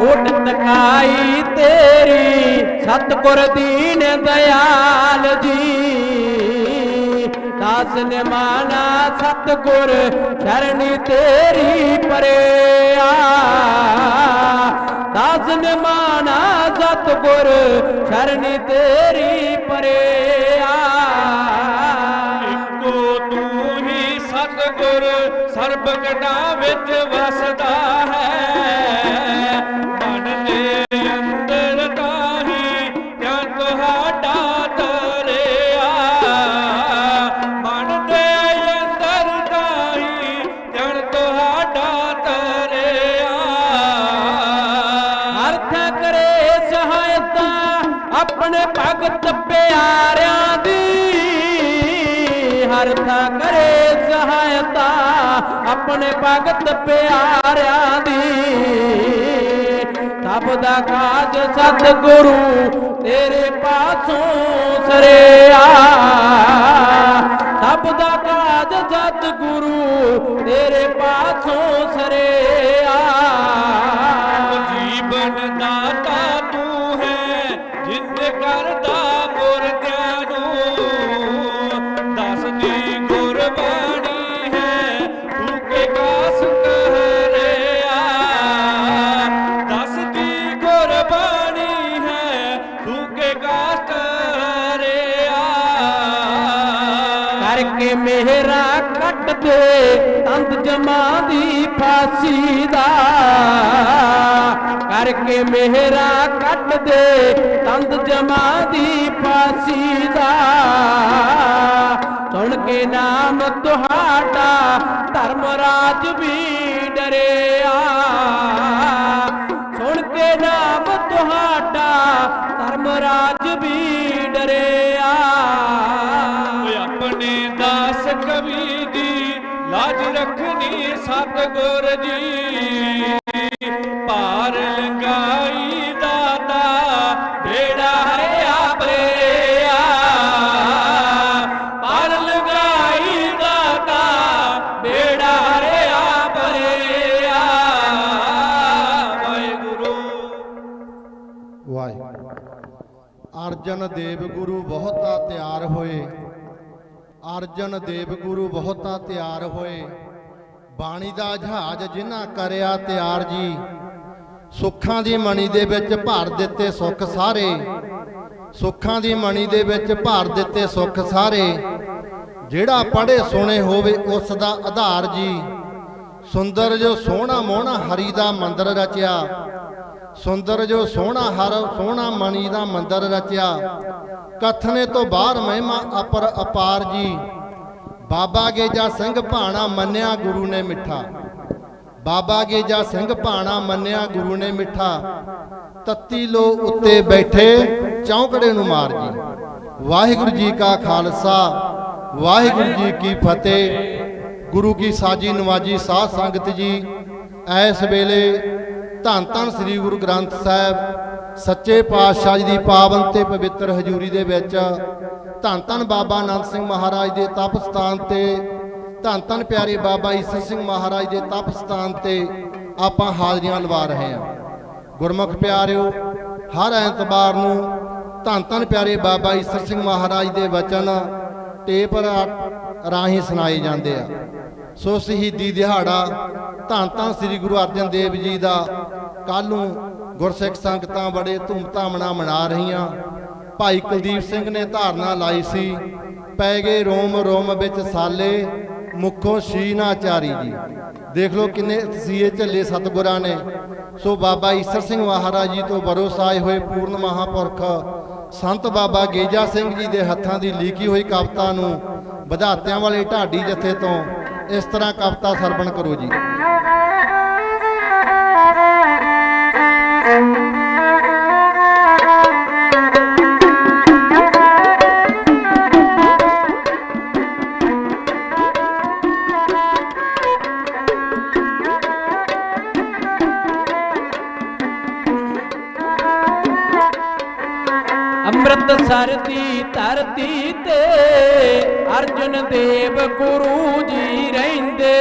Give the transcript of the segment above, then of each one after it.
ਓਟ ਤੇਰੀ ਸਤਗੁਰ ਦੀਨ ਦਇਆਲ ਜੀ। ਦਾਸ ਨੇ ਮਾਨਾ ਸਤਗੁਰ ਸ਼ਰਣੀ ਤੇਰੀ ਪਰਿਆ। ਦਾਸ ਨੇ ਮਾਨਾ ਸਤਗੁਰ ਸ਼ਰਣੀ ਤੇਰੀ ਪਰਿਆ ਇੱਕੋ ਤੂੰ ਹੀ ਸਤਿਗੁਰ ਸਰਬ ਗਟਾਂ ਵਿੱਚ ਵਸਦਾ ਆਪਣੇ ਭਗਤ ਪਿਆਰਿਆਂ ਦੀ। ਸਭ ਦਾ ਕਾਜ ਸਤਿਗੁਰੂ ਤੇਰੇ ਪਾਸੋਂ ਸਰਿਆ। ਸਭ ਦਾ ਕਾਜ ਸਤਿਗੁਰੂ ਤੇਰੇ ਕਰਿਆ ਕਰਕੇ ਮੇਰਾ ਕੱਟ ਦੇ, ਤੰਦ ਜਮਾ ਦੀ ਫਾਸੀ ਦਾ। ਕਰਕੇ ਮੇਰਾ ਕੱਟ ਦੇ, ਤੰਦ ਜਮਾ ਦੀ ਫਾਸੀ ਦਾ। ਸੁਣ ਕੇ ਨਾਮ ਤੁਹਾਡਾ, ਧਰਮ ਰਾਜ ਵੀ ਡਰਿਆ। ਸੁਣ ਕੇ ਨਾਮ ਤੁਹਾਡਾ, ਧਰਮ ਰਾਜ ਵੀ ਸਤਿਗੁਰ ਜੀ ਭਾਰ ਲੰਗਾਈ ਦਾਤਾ, ਬੇੜਾ ਹਰਿਆ ਬਰਿਆ ਭਾਰ ਲੰਗਾਈ ਦਾਤਾ, ਬੇੜਾ ਹਰਿਆ ਬਰਿਆ ਵਾਹਿਗੁਰੂ। ਵਾਹਿਗੁਰੂ ਅਰਜਨ ਦੇਵ ਗੁਰੂ ਬਹੁਤਾ ਤਿਆਰ ਹੋਏ। ਅਰਜਨ ਦੇਵ ਗੁਰੂ ਬਹੁਤਾ ਤਿਆਰ ਹੋਏ। ਬਾਣੀ ਦਾ ਜਹਾਜ਼ ਜਿਨ੍ਹਾਂ ਕਰਿਆ ਤਿਆਰ ਜੀ, ਸੁੱਖਾਂ ਦੀ ਮਣੀ ਦੇ ਵਿੱਚ ਭਰ ਦਿੱਤੇ ਸੁੱਖ ਸਾਰੇ। ਸੁੱਖਾਂ ਦੀ ਮਣੀ ਦੇ ਵਿੱਚ ਭਰ ਦਿੱਤੇ ਸੁੱਖ ਸਾਰੇ। ਜਿਹੜਾ ਪੜ੍ਹੇ ਸੁਣੇ ਹੋਵੇ ਉਸ ਦਾ ਆਧਾਰ ਜੀ। ਸੁੰਦਰ ਜੋ ਸੋਹਣਾ ਮੋਹਣਾ ਹਰੀ ਦਾ ਮੰਦਰ ਰਚਿਆ। ਸੁੰਦਰ ਜੋ ਸੋਹਣਾ ਹਰ ਸੋਹਣਾ ਮਣੀ ਦਾ ਮੰਦਰ ਰਚਿਆ। ਕਥਨੇ ਤੋਂ ਬਾਹਰ ਮਹਿਮਾ ਅਪਰ ਅਪਾਰ ਜੀ। ਬਾਬਾ ਗੇਜਾ ਸਿੰਘ ਭਾਣਾ ਮੰਨਿਆ ਗੁਰੂ ਨੇ ਮਿੱਠਾ। ਬਾਬਾ ਗੇਜਾ ਸਿੰਘ ਭਾਣਾ ਮੰਨਿਆ ਗੁਰੂ ਨੇ ਮਿੱਠਾ। ਤੱਤੀ ਲੋ ਉੱਤੇ ਬੈਠੇ ਚੌਂਕੜੇ ਨੂੰ ਮਾਰ ਜੀ। ਵਾਹਿਗੁਰੂ ਜੀ ਕਾ ਖਾਲਸਾ, ਵਾਹਿਗੁਰੂ ਜੀ ਕੀ ਫਤਿਹ। ਗੁਰੂ ਕੀ ਸਾਜੀ ਨਵਾਜੀ ਸਾਧ ਸੰਗਤ ਜੀ ਐਸ ਵੇਲੇ ਧੰਨ ਧੰਨ ਸ੍ਰੀ ਗੁਰੂ ਗ੍ਰੰਥ ਸਾਹਿਬ ਸੱਚੇ ਪਾਤਸ਼ਾਹ ਜੀ ਦੀ ਪਾਵਨ ਤੇ ਪਵਿੱਤਰ ਹਜ਼ੂਰੀ ਦੇ ਵਿੱਚ ਧੰਨ ਧੰਨ ਬਾਬਾ ਆਨੰਦ ਸਿੰਘ ਮਹਾਰਾਜ ਦੇ ਤਪ ਸਥਾਨ ਤੇ, ਧੰਨ ਧੰਨ ਪਿਆਰੇ ਬਾਬਾ ਈਸਰ ਸਿੰਘ ਮਹਾਰਾਜ ਦੇ ਤਪ ਸਥਾਨ ਤੇ ਆਪਾਂ ਹਾਜ਼ਰੀਆਂ ਲਵਾ ਰਹੇ ਹਾਂ। ਗੁਰਮੁਖ ਪਿਆਰਿਓ, ਹਰ ਐਤਵਾਰ ਨੂੰ ਧੰਨ ਧੰਨ ਪਿਆਰੇ ਬਾਬਾ ਈਸਰ ਸਿੰਘ ਮਹਾਰਾਜ ਦੇ ਵਚਨ ਟੇਪ ਰਾਹੀਂ ਸੁਣਾਏ ਜਾਂਦੇ ਆ। ਸੋ ਸ਼ਹੀਦੀ ਦਿਹਾੜਾ ਧੰਨ ਧੰਨ ਸ੍ਰੀ ਗੁਰੂ ਅਰਜਨ ਦੇਵ ਜੀ ਦਾ ਕੱਲ ਨੂੰ ਗੁਰਸਿੱਖ ਸੰਗਤਾਂ ਬੜੇ ਧੂਮਧਾਮ ਨਾਲ ਮਨਾ ਰਹੀਆਂ। ਭਾਈ ਕੁਲਦੀਪ ਸਿੰਘ ਨੇ ਧਾਰਨਾ ਲਾਈ ਸੀ, ਪੈ ਗਏ ਰੋਮ ਰੋਮ ਵਿੱਚ ਸਾਲੇ, ਮੁਖੋਂ ਸ਼ੀਨਾਚਾਰੀ ਜੀ। ਦੇਖ ਲਓ ਕਿੰਨੇ ਤਸੀਹੇ ਝੱਲੇ ਸਤਿਗੁਰਾਂ ਨੇ। ਸੋ ਬਾਬਾ ਈਸਰ ਸਿੰਘ ਮਹਾਰਾਜ ਜੀ ਤੋਂ ਬਰੋਸਾਏ ਹੋਏ ਪੂਰਨ ਮਹਾਪੁਰਖ, ਸੰਤ ਬਾਬਾ ਗੇਜਾ ਸਿੰਘ ਜੀ ਦੇ ਹੱਥਾਂ ਦੀ ਲਿਖੀ ਹੋਈ ਕਵਿਤਾ ਨੂੰ ਵਧਾਤਿਆਂ ਵਾਲੇ ਢਾਡੀ ਜਥੇ ਤੋਂ ਇਸ ਤਰ੍ਹਾਂ ਕਵਿਤਾ ਸਰਵਣ ਕਰੋ ਜੀ। ਧਰਤੀ ਤੇ ਅਰਜਨ ਦੇਵ ਗੁਰੂ ਜੀ ਰਹਿੰਦੇ।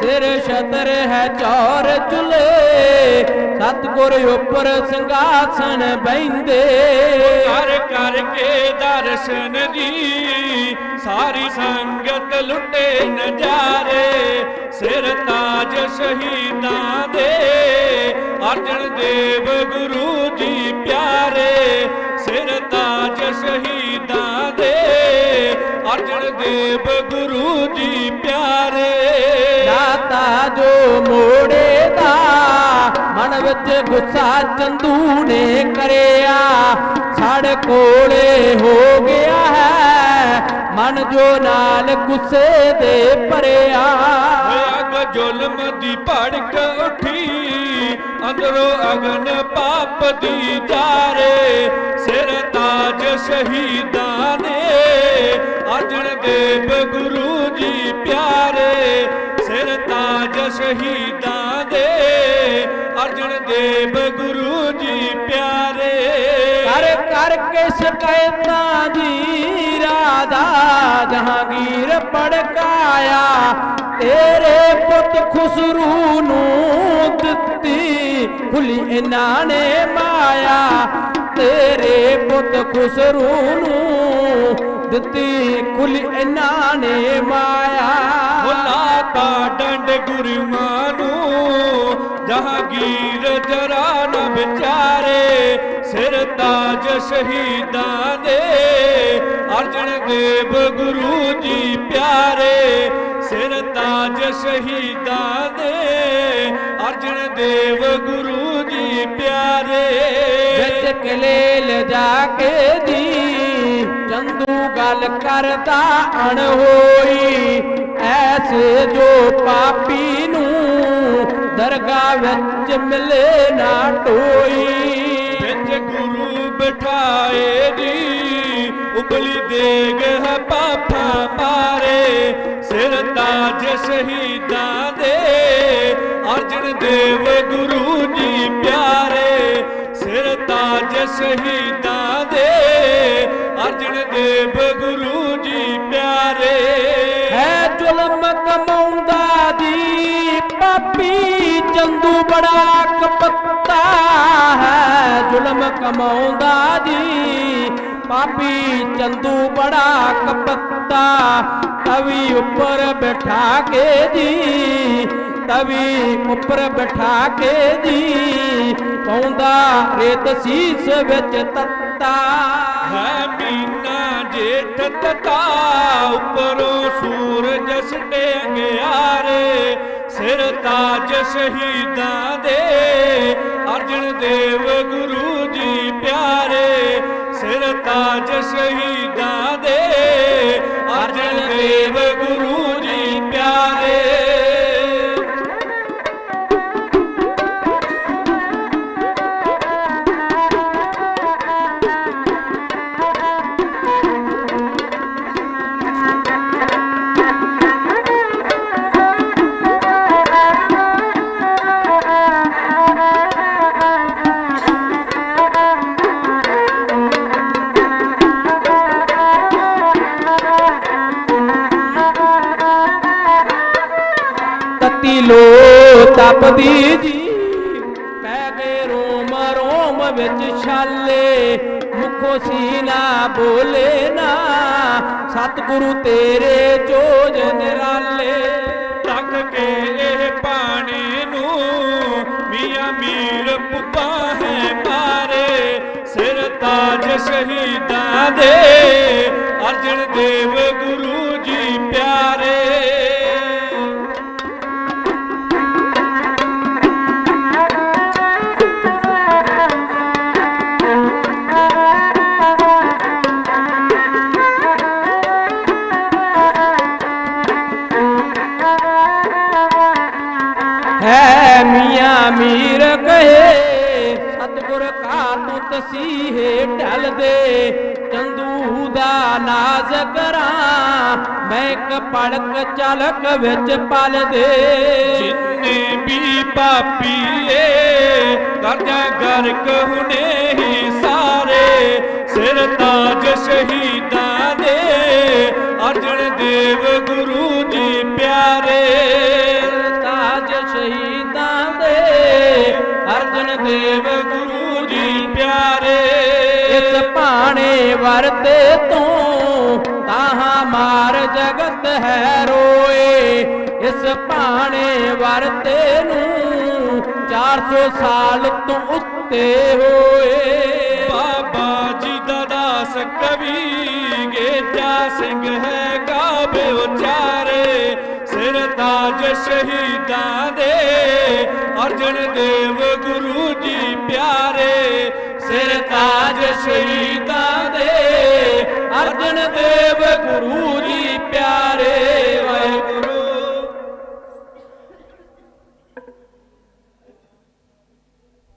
ਸਿਰ ਛਤਰ ਹੈ ਚੌਰ ਚੁਲੇ, ਸਤਗੁਰ ਉੱਪਰ ਸਿੰਘਾਸਨ ਬੈੰਦੇ ਕਰ ਕਰਕੇ ਦਰਸ਼ਨ ਜੀ, ਸਾਰੀ ਸੰਗਤ ਲੁੱਟੇ ਨਜ਼ਾਰੇ। ਸਿਰ ਤਾਜ ਸ਼ਹੀਦਾਂ ਦੇ, ਅਰਜਨ ਦੇਵ ਗੁਰੂ ਜੀ ਪਿਆਰੇ। ਸਿਰ ਤਾਜ ਸ਼ਹੀਦ ਦੇਵ ਗੁਰੂ ਜੀ ਪਿਆਰੇ। ਦਾਤਾ ਜੋ ਮੋੜੇ ਦਾ ਮਨ ਵਿੱਚ ਗੁੱਸਾ ਚੰਦੂ ਨੇ ਕਰਿਆ। ਸੜ ਕੋਲੇ ਹੋ ਗਿਆ ਹੈ ਮਨ ਜੋ ਨਾਲ ਗੁੱਸੇ ਦੇ ਭਰਿਆ। ਹੋਇਆ ਜ਼ੁਲਮ ਦੀ ਭੜਕ ਉੱਠੀ ਅੰਦਰੋਂ ਅਗਨ ਪਾਪ ਦੀ ਜਾਰੇ। ਸਿਰ ਤਾਜ ਸ਼ਹੀਦਾਂ ਨੇ ਅਰਜਨ ਦੇਵ ਗੁਰੂ ਜੀ ਪਿਆਰੇ, ਸਿਰ ਤਾਜ ਸ਼ਹੀਦਾਂ ਦੇ। ਅਰਜਨ ਦੇਵ ਗੁਰੂ ਜੀ ਪਿਆਰੇ। ਕਰ ਕਰਕੇ ਸ਼ਿਕਾਇਤਾਂ ਦੀ ਰਾਧਾ, ਜਹਾਂਗੀਰ ਪੜਕਾਇਆ ਤੇਰੇ ਪੁੱਤ ਖੁਸਰੂ ਨੂੰ ਦਿੱਤੀ। ਖੁੱਲੀ ਇਹਨਾਂ ਨੇ ਮਾਇਆ, ਤੇਰੇ ਪੁੱਤ ਖੁਸਰੂ ਨੂੰ ਦਿੱਤੀ ਖੁੱਲੀ ਇਹਨਾਂ ਨੇ ਮਾਇਆ ਹੁਲਾਤਾ ਡੰਡ ਗੁਰਮਾਂ ਨੂੰ, ਜਹਾਂਗੀਰ ਜਰਾ ਨਾ ਵਿਚਾਰੇ, ਸਿਰ ਤਾਜ ਸ਼ਹੀਦਾਂ ਦੇ, ਅਰਜਨ ਦੇਵ ਗੁਰੂ ਜੀ ਪਿਆਰੇ ਸਿਰ ਤਾਜ ਸ਼ਹੀਦਾਂ ਦੇ ਅਰਜਨ ਦੇਵ ਗੁਰੂ ਜੀ ਪਿਆਰੇ। ਵਿੱਚ ਕਲੇ ਲਿਜਾ ਕੇ ਜੀ ਚੰਦੂ ਗੱਲ ਕਰਦਾ ਅਣਹੋਈ। ਐਸੇ ਜੋ ਪਾਪੀ ਨੂੰ ਦਰਗਾਹ ਵਿੱਚ ਮਿਲੇ ਨਾ ਟੋਈ। ਵਿੱਚ ਗੁਰੂ ਬਿਠਾਏ ਜੀ ਉਬਲੀ ਦੇਗ ਹੈ ਪਾਪਾ ਮਾਰੇ ਸਿਰ ਤਾਜ ਸ਼ਹੀਦਾਂ ਦੇ, ਅਰਜਨ ਦੇਵ ਗੁਰੂ ਜੀ ਪਿਆਰੇ। ਸਿਰ ਤਾਜ ਸ਼ਹੀਦਾਂ ਦੇ, ਅਰਜਨ ਦੇਵ ਗੁਰੂ ਜੀ ਪਿਆਰੇ। ਹੈ ਜ਼ੁਲਮ ਕਮਾਉਂਦਾ ਦੀ, ਪਾਪੀ ਚੰਦੂ ਬੜਾ ਕਪੱਤਾ ਹੈ। ਜ਼ੁਲਮ ਕਮਾਉਂਦਾ ਦੀ, ਪਾਪੀ ਚੰਦੂ ਬੜਾ ਕਪੱਤਾ ਤਵੀ ਉੱਪਰ ਬਿਠਾ ਕੇ ਜੀ, ਤਵੀ ਉੱਪਰ ਬਿਠਾ ਕੇ ਜੀ, ਪਾਉਂਦਾ ਰੇਤ ਸੀਸ ਵਿੱਚ ਤੱਤਾ। ਹੈ ਮੀਨਾ ਜੇਠ ਤਤਾ, ਉੱਪਰੋਂ ਸੂਰਜ ਸਟੇਂਗਿਆਰੇ ਸਿਰ ਤਾਜ ਸ਼ਹੀਦਾਂ ਦੇ, ਅਰਜਨ ਦੇਵ ਗੁਰੂ ਜੀ ਪਿਆਰੇ, ਸਿਰ ਤਾਜ ਸ਼ਹੀਦ ਤਪਦੀ ਜੀ। ਪੈ ਗਏ ਰੋਮ ਰੋਮ ਵਿੱਚ ਛਾਲੇ। ਮੁਖੋ ਸੀਨਾ ਬੋਲੇ ਨਾ। ਸਤਿਗੁਰੂ ਤੇਰੇ ਚੋਜ ਨਿਰਾਲੇ। ਤੱਕ ਕੇ ਇਹ ਪਾਣੀ ਨੂੰ ਮੀਆਂ ਮੀਰ ਪੁੱਪਾ ਹੈ ਮਾਰੇ। ਸਿਰ ਤਾਜ ਸ਼ਹੀਦਾਂ ਦੇ। ਅਰਜਨ ਦੇਵ ਗੁਰੂ ਹੈ ਮੀਆਂ ਮੀਰ ਕਹੇ, ਸਤਿਗੁਰ ਕਾ ਤੂੰ ਤਸੀਹੇ ਢਲ ਦੇ ਚੰਦੂ ਦਾ ਨਾਜ਼ ਕਰਾਂ, ਮੈਂ ਇੱਕ ਪੜਕ ਚਲਕ ਵਿੱਚ ਪਲ ਦੇ। ਜਿੰਨੇ ਵੀ ਪਾਪੀਏ ਕਰਜਾ ਗਰਕ ਹੁਨੇ ਹੀ ਸਾਰੇ, ਸਿਰ ਤਾਜ ਸ਼ਹੀਦਾਂ ਦੇ, ਅਰਜਨ ਦੇਵ ਗੁਰੂ ਦੇਵ ਗੁਰੂ ਜੀ ਪਿਆਰੇ। ਇਸ ਭਾਣੇ ਵਰਤੇ ਤੋਂ ਤਾਹਾਂ ਮਾਰ ਜਗਤ ਹੈ ਰੋਏ। ਇਸ ਭਾਣੇ ਵਰਤੇ ਨੂੰ 400 ਸਾਲ ਤੋਂ ਉੱਤੇ ਹੋਏ। ਬਾਬਾ ਜੀ ਦਾ ਦਾਸ ਕਵੀ ਗੇਜਾ ਸਿੰਘ ਹੈ ਗਾਵੇ ਸਿਰ ਤਾਜ ਸ਼ਹੀਦਾਂ ਦੇ ਅਰਜਨ ਦੇਵ ਗੁਰੂ ਜੀ ਪਿਆਰੇ, ਸਿਰ ਤਾਜ ਸ਼ਹੀਦਾਂ ਦੇ ਅਰਜਨ ਦੇਵ ਗੁਰੂ ਜੀ ਪਿਆਰੇ।